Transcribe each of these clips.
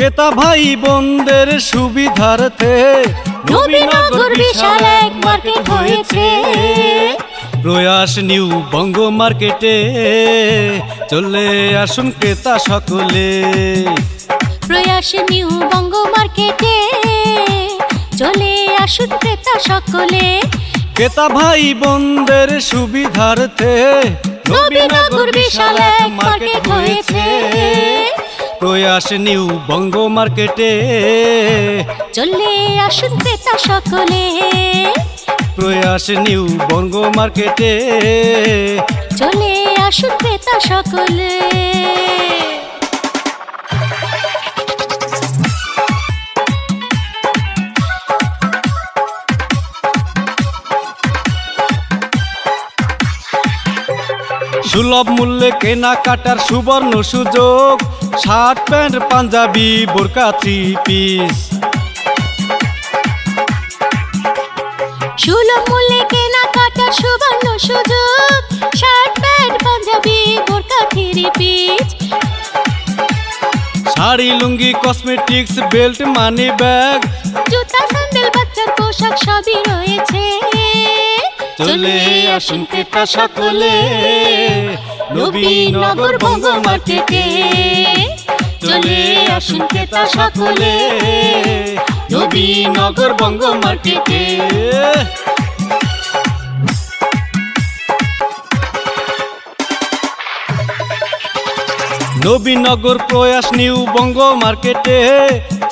ক্রেতা ভাই বোনদের সুবিধার্থে নবীনগর বিশাল এক মার্কেট হয়েছে। প্রয়াস নিউ বঙ্গ মার্কেটে। চলে আসুন ক্রেতা সকলে। প্রয়াস নিউ বঙ্গ মার্কেটে। চলে আসুন ক্রেতা সকলে। ক্রেতা ভাই বোনদের সুবিধার্থে নবীনগর বিশাল এক মার্কেট প্রয়াস নিউ বঙ্গ মার্কেটে। চলে আসুন ক্রেতা সকলে। প্রয়াস নিউ বঙ্গ মার্কেটে। চলে আসুন ক্রেতা সকলে। সুলভ মূল্যে কেনাকাটার সুবর্ণ সুযোগ। শার্ট প্যান্ট পাঞ্জাবি বোরকা থ্রি পিস সুলভ মূল্যে কেনাকাটা সুবর্ণ সুযোগ। শার্ট প্যান্ট পাঞ্জাবি বোরকা three piece sari lungi cosmetics belt money bag জুতা স্যান্ডেল বাচ্চার পোশাক সবই রয়েছে। চলে আসুন ক্রেতা সকলে। নবীনগর বঙ্গ মার্কেটে চলে আসুন ক্রেতা সকলে। নবীনগর বঙ্গ মার্কেটে নবীনগর প্রয়াস নিউ বঙ্গ মার্কেটে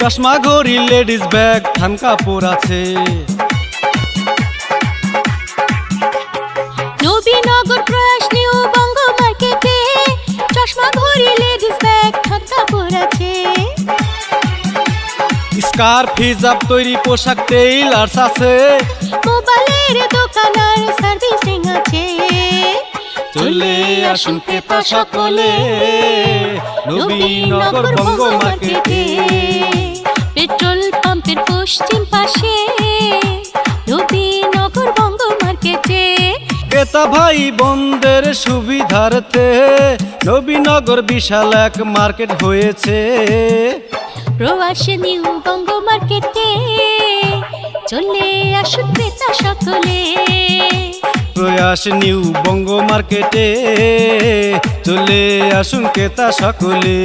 চশমা ঘড়ি, লেডিস ব্যাগ থান কাপড় আছে। স্কার্ফ হিজাব তৈরি পোশাক টেইলার্স আছে। মোবাইলের দোকান আর সার্ভিসিং আছে। চলে আসুন ক্রেতা সকলে নবীনগর বঙ্গ মার্কেটে পেট্রোল পাম্পের পশ্চিম পাশে নবীনগর বঙ্গ মার্কেটে ক্রেতা ভাই বোনদের সুবিধার্থে নবীনগর বিশাল এক মার্কেট হয়েছে। প্রবাসী নিউ বঙ্গ মার্কেটে চলে আসুন ক্রেতা সকলে। প্রয়াস নিউ বঙ্গ মার্কেটে চলে আসুন ক্রেতা সকলে।